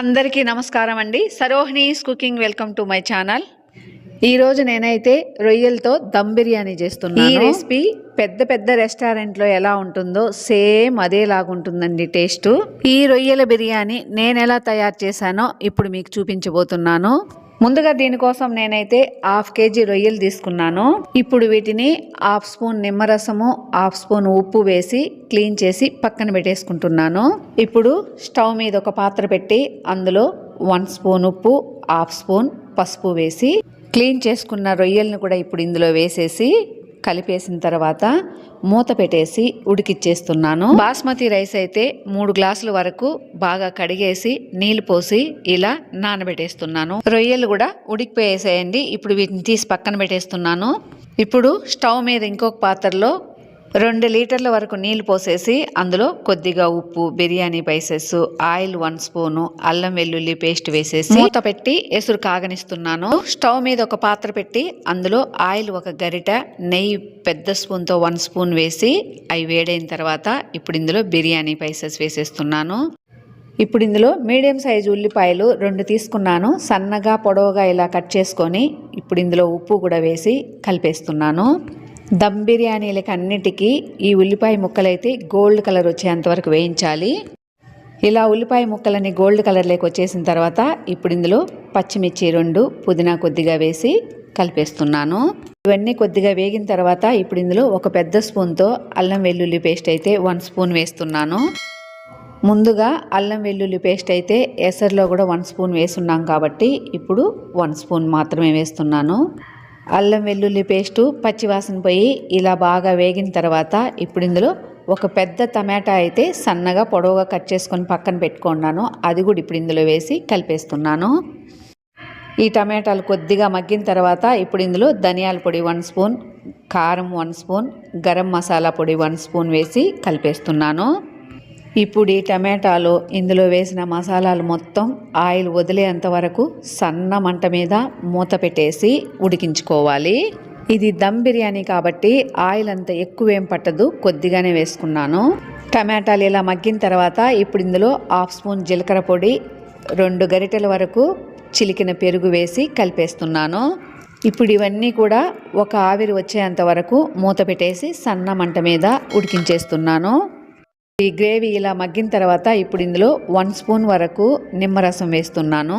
అందరికీ నమస్కారం అండి. Sarohini's cooking welcome to my channel. ఈరోజు నేనైతే రొయ్యలతో దమ్ బిర్యానీ చేస్తున్నాను. ఈ రెసిపీ పెద్ద పెద్ద రెస్టారెంట్లో ఎలా ఉంటుందో సేమ్ అదేలాగా ఉంటుందండి టేస్ట్. ఈ రొయ్యల బిర్యానీ నేను ఎలా తయారు చేశానో ఇప్పుడు మీకు చూపించబోతున్నాను. ముందుగా దీనికోసం నేనైతే హాఫ్ కేజీ రొయ్యలు తీసుకున్నాను. ఇప్పుడు వీటిని హాఫ్ స్పూన్ నిమ్మరసము హాఫ్ స్పూన్ ఉప్పు వేసి క్లీన్ చేసి పక్కన పెట్టేసుకుంటున్నాను. ఇప్పుడు స్టవ్ మీద ఒక పాత్ర పెట్టి అందులో వన్ స్పూన్ ఉప్పు హాఫ్ స్పూన్ పసుపు వేసి క్లీన్ చేసుకున్న రొయ్యలను కూడా ఇప్పుడు ఇందులో వేసేసి కలిపేసిన తర్వాత మూత పెట్టేసి ఉడికిచ్చేస్తున్నాను. బాస్మతి రైస్ అయితే మూడు గ్లాసుల వరకు బాగా కడిగేసి నీళ్ళు పోసి ఇలా నానబెట్టేస్తున్నాను. రొయ్యలు కూడా ఉడికిపోయేసేయండి. ఇప్పుడు వీటిని తీసి పక్కన పెట్టేస్తున్నాను. ఇప్పుడు స్టవ్ మీద ఇంకొక పాత్రలో రెండు లీటర్ల వరకు నీళ్ళు పోసేసి అందులో కొద్దిగా ఉప్పు biryani spices oil one spoon అల్లం వెల్లుల్లి పేస్ట్ వేసేసి మూత పెట్టి ఎసురు కాగనిస్తున్నాను. స్టవ్ మీద ఒక పాత్ర పెట్టి అందులో ఆయిల్ ఒక గరిట నెయ్యి పెద్ద స్పూన్తో వన్ స్పూన్ వేసి అవి వేడైన తర్వాత ఇప్పుడు ఇందులో బిర్యానీ పైసెస్ వేసేస్తున్నాను. ఇప్పుడు ఇందులో మీడియం సైజు ఉల్లిపాయలు రెండు తీసుకున్నాను. సన్నగా పొడవుగా ఇలా కట్ చేసుకొని ఇప్పుడు ఇందులో ఉప్పు కూడా వేసి కలిపేస్తున్నాను. దమ్ బిర్యానీలకి అన్నిటికీ ఈ ఉల్లిపాయ ముక్కలైతే గోల్డ్ కలర్ వచ్చేంత వరకు వేయించాలి. ఇలా ఉల్లిపాయ ముక్కలని గోల్డ్ కలర్లోకి వచ్చేసిన తర్వాత ఇప్పుడు ఇందులో పచ్చిమిర్చి రెండు పుదీనా కొద్దిగా వేసి కలిపేస్తున్నాను. ఇవన్నీ కొద్దిగా వేగిన తర్వాత ఇప్పుడు ఇందులో ఒక పెద్ద స్పూన్తో అల్లం వెల్లుల్లి పేస్ట్ అయితే వన్ స్పూన్ వేస్తున్నాను. ముందుగా అల్లం వెల్లుల్లి పేస్ట్ అయితే ఎసర్లో కూడా వన్ స్పూన్ వేస్తున్నాం కాబట్టి ఇప్పుడు వన్ స్పూన్ మాత్రమే వేస్తున్నాను. అల్లం వెల్లుల్లి పేస్టు పచ్చివాసన పోయి ఇలా బాగా వేగిన తర్వాత ఇప్పుడు ఇందులో ఒక పెద్ద టమాటా అయితే సన్నగా పొడవుగా కట్ చేసుకొని పక్కన పెట్టుకున్నాను. అది కూడా ఇప్పుడు ఇందులో వేసి కలిపేస్తున్నాను. ఈ టమాటాలు కొద్దిగా మగ్గిన తర్వాత ఇప్పుడు ఇందులో ధనియాల పొడి వన్ స్పూన్ కారం వన్ స్పూన్ గరం మసాలా పొడి వన్ స్పూన్ వేసి కలిపేస్తున్నాను. ఇప్పుడు ఈ టమాటాలు ఇందులో వేసిన మసాలాలు మొత్తం ఆయిల్ వదిలేంత వరకు సన్న మంట మీద మూత పెట్టేసి ఉడికించుకోవాలి. ఇది దమ్ బిర్యానీ కాబట్టి ఆయిల్ అంత ఎక్కువేం పట్టదు కొద్దిగానే వేసుకున్నాను. టమాటాలు ఇలా మగ్గిన తర్వాత ఇప్పుడు ఇందులో హాఫ్ స్పూన్ జీలకర్ర పొడి రెండు గరిటెల వరకు చిలికిన పెరుగు వేసి కలిపేస్తున్నాను. ఇప్పుడు ఇవన్నీ కూడా ఒక ఆవిరి వచ్చేంత వరకు మూత పెట్టేసి సన్న మంట మీద ఉడికించేస్తున్నాను. ఈ గ్రేవీ ఇలా మగ్గిన తర్వాత ఇప్పుడు ఇందులో వన్ స్పూన్ వరకు నిమ్మరసం వేస్తున్నాను.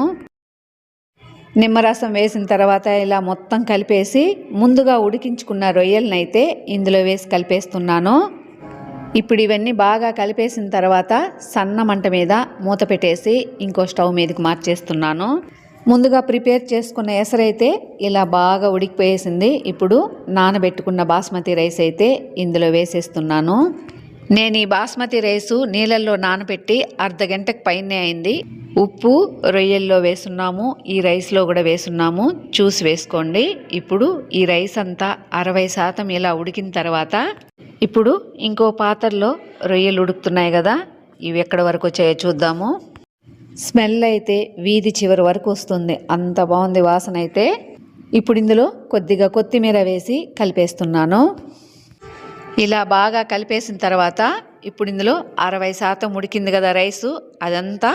నిమ్మరసం వేసిన తర్వాత ఇలా మొత్తం కలిపేసి ముందుగా ఉడికించుకున్న రొయ్యలను అయితే ఇందులో వేసి కలిపేస్తున్నాను. ఇప్పుడు ఇవన్నీ బాగా కలిపేసిన తర్వాత సన్న మంట మీద మూత పెట్టేసి ఇంకో స్టవ్ మీదకి మార్చేస్తున్నాను. ముందుగా ప్రిపేర్ చేసుకున్న ఎసరైతే ఇలా బాగా ఉడికిపోయేసింది. ఇప్పుడు నానబెట్టుకున్న బాస్మతి రైస్ అయితే ఇందులో వేసేస్తున్నాను. నేను ఈ బాస్మతి రైసు నీళ్ళల్లో నానబెట్టి అర్ధ గంటకు పైనే అయింది. ఉప్పు రొయ్యల్లో వేసున్నాము ఈ రైస్లో కూడా వేసున్నాము. చూసి వేసుకోండి. ఇప్పుడు ఈ రైస్ అంతా అరవై శాతం ఇలా ఉడికిన తర్వాత ఇప్పుడు ఇంకో పాత్రలో రొయ్యలు ఉడుకుతున్నాయి కదా ఇవి ఎక్కడి వరకు వచ్చాయో చూద్దాము. స్మెల్ అయితే వీధి చివరి వరకు వస్తుంది. అంత బాగుంది వాసన అయితే. ఇప్పుడు ఇందులో కొద్దిగా కొత్తిమీర వేసి కలిపేస్తున్నాను. ఇలా బాగా కలిపేసిన తర్వాత ఇప్పుడు ఇందులో అరవై శాతం ఉడికింది కదా రైసు. అదంతా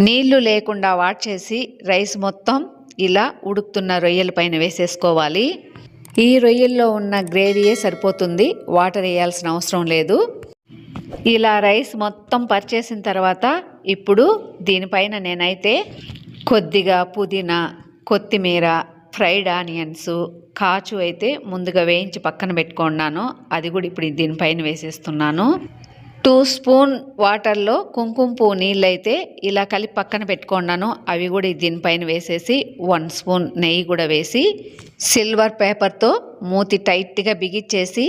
నీళ్ళు లేకుండా వాట్ చేసి రైస్ మొత్తం ఇలా ఉడుకుతున్న రొయ్యల పైన వేసేసుకోవాలి. ఈ రొయ్యల్లో ఉన్న గ్రేవీయే సరిపోతుంది? వాటర్ వేయాల్సిన అవసరం లేదు. ఇలా రైస్ మొత్తం పరిచేసిన తర్వాత ఇప్పుడు దీనిపైన నేనైతే కొద్దిగా పుదీనా కొత్తిమీర ఫ్రైడ్ ఆనియన్స్ కాచు అయితే ముందుగా వేయించి పక్కన పెట్టుకున్నాను. అది కూడా ఇప్పుడు దీనిపైన వేసేస్తున్నాను. టూ స్పూన్ వాటర్లో కుంకుమ పువ్వు నీళ్ళు అయితే ఇలా కలిపి పక్కన పెట్టుకున్నాను. అవి కూడా దీనిపైన వేసేసి వన్ స్పూన్ నెయ్యి కూడా వేసి సిల్వర్ పేపర్తో మూతి టైట్గా బిగిచ్చేసి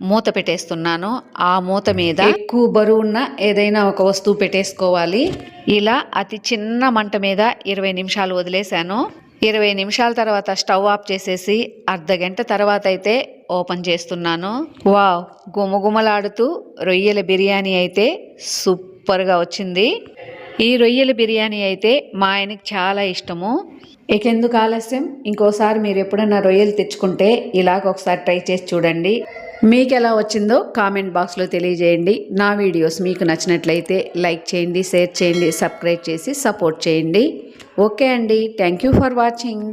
మూత పెట్టేస్తున్నాను. ఆ మూత మీద ఎక్కువ బరువున్న ఏదైనా ఒక వస్తువు పెట్టేసుకోవాలి. ఇలా అతి చిన్న మంట మీద ఇరవై నిమిషాలు వదిలేశాను. ఇరవై నిమిషాల తర్వాత స్టవ్ ఆఫ్ చేసేసి అర్ధ గంట తర్వాత అయితే ఓపెన్ చేస్తున్నాను. వావ్ గుమగుమలాడుతూ రొయ్యల బిర్యానీ అయితే సూపర్గా వచ్చింది. ఈ రొయ్యల బిర్యానీ అయితే మా ఆయనకి చాలా ఇష్టము. ఇకెందుకు ఆలస్యం? ఇంకోసారి మీరు ఎప్పుడన్నా రొయ్యలు తెచ్చుకుంటే ఇలాగ ఒకసారి ట్రై చేసి చూడండి. మీకు ఎలా వచ్చిందో కామెంట్ బాక్స్లో తెలియజేయండి. నా వీడియోస్ మీకు నచ్చినట్లయితే లైక్ చేయండి షేర్ చేయండి సబ్స్క్రైబ్ చేసి సపోర్ట్ చేయండి. ఓకే అండి. Thank you for watching.